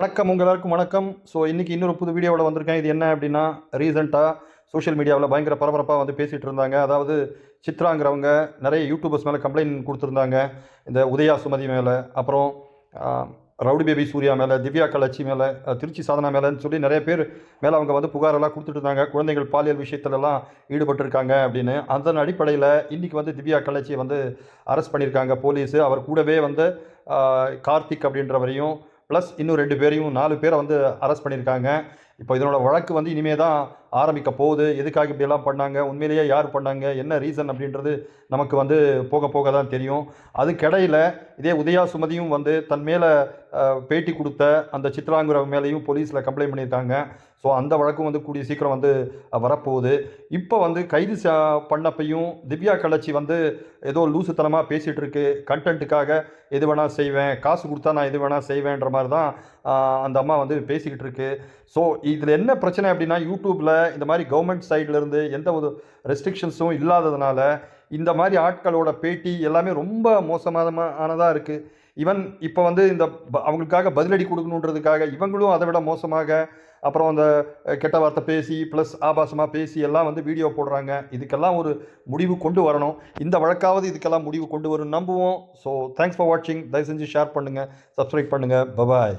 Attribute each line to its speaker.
Speaker 1: வணக்கம். உங்கள் எல்லாருக்கும் வணக்கம். ஸோ இன்றைக்கி இன்னொரு புது வீடியோவில் வந்திருக்கேன். இது என்ன அப்படின்னா ரீசெண்டாக சோஷியல் மீடியாவில் பயங்கர பரபரப்பாக வந்து பேசிகிட்டு இருந்தாங்க. அதாவது சித்ராங்கிறவங்க நிறைய யூடியூபர்ஸ் மேலே கம்ப்ளைண்ட் கொடுத்துருந்தாங்க. இந்த உதயா சுமதி மேலே அப்புறம் ரவுடி பேபி சூர்யா மேலே திவ்யா கலட்சி மேலே திருச்சி சாதனா மேலேன்னு சொல்லி நிறைய பேர் மேலே அவங்க வந்து புகாரெல்லாம் கொடுத்துட்டு இருந்தாங்க. குழந்தைகள் பாலியல் விஷயத்துலலாம் ஈடுபட்டிருக்காங்க அப்படின்னு. அதன் அடிப்படையில் இன்றைக்கி வந்து திவ்யா கலட்சியை வந்து அரெஸ்ட் பண்ணியிருக்காங்க போலீஸு. அவர் கூடவே வந்து கார்த்திக் அப்படின்றவரையும் ப்ளஸ் இன்னும் ரெண்டு பேரையும் நாலு பேரை வந்து அரெஸ்ட் பண்ணியிருக்காங்க. இப்போ இதனோட வழக்கு வந்து இனிமே தான் ஆரம்பிக்க போகுது. எதுக்காக இப்படியெல்லாம் பண்ணாங்க? உண்மையிலேயே யார் பண்ணாங்க? என்ன ரீசன் அப்படின்றது நமக்கு வந்து போக போக தான் தெரியும். அதுக்கிடையில் இதே உதயா சுமதியும் வந்து தன் மேலே பேட்டி கொடுத்த அந்த சித்ராங்குற மேலேயும் போலீஸில் கம்ப்ளைண்ட் பண்ணியிருக்காங்க. ஸோ அந்த வழக்கும் வந்து கூடிய சீக்கிரம் வந்து வரப்போகுது. இப்போ வந்து கைது பண்ணப்பையும் திவ்யா கள்ளச்சி வந்து ஏதோ லூசுத்தனமாக பேசிகிட்டு இருக்கு கண்டென்ட்டுக்காக எது வேணால் செய்வேன் காசு கொடுத்தா நான் எது வேணால் செய்வேன்ற மாதிரி தான் அந்த அம்மா வந்து பேசிக்கிட்டு இருக்கு. ஸோ இதில் என்ன பிரச்சனை அப்படின்னா யூடியூப்பில் இந்த மாதிரி கவர்மெண்ட் சைட்லேருந்து எந்த ஒரு ரெஸ்ட்ரிக்ஷன்ஸும் இல்லாததுனால இந்த மாதிரி ஆட்களோட பேட்டி எல்லாமே ரொம்ப மோசமானதாக இருக்குது ஈவன் இப்போ வந்து இந்த ப- அவங்களுக்காக பதிலடி கொடுக்கணுன்றதுக்காக இவங்களும் அதை விட மோசமாக அப்புறம் அந்த கெட்ட வார்த்தை பேசி ப்ளஸ் ஆபாசமாக பேசி எல்லாம் வந்து வீடியோ போடுறாங்க. இதுக்கெல்லாம் ஒரு முடிவு கொண்டு வரணும். இந்த வழக்காவது இதுக்கெல்லாம் முடிவு கொண்டு வரும் நம்புவோம். ஸோ தேங்க்ஸ் ஃபார் வாட்சிங் தயவு செஞ்சு ஷேர் பண்ணுங்கள் சப்ஸ்கிரைப் பண்ணுங்கள் பபாய்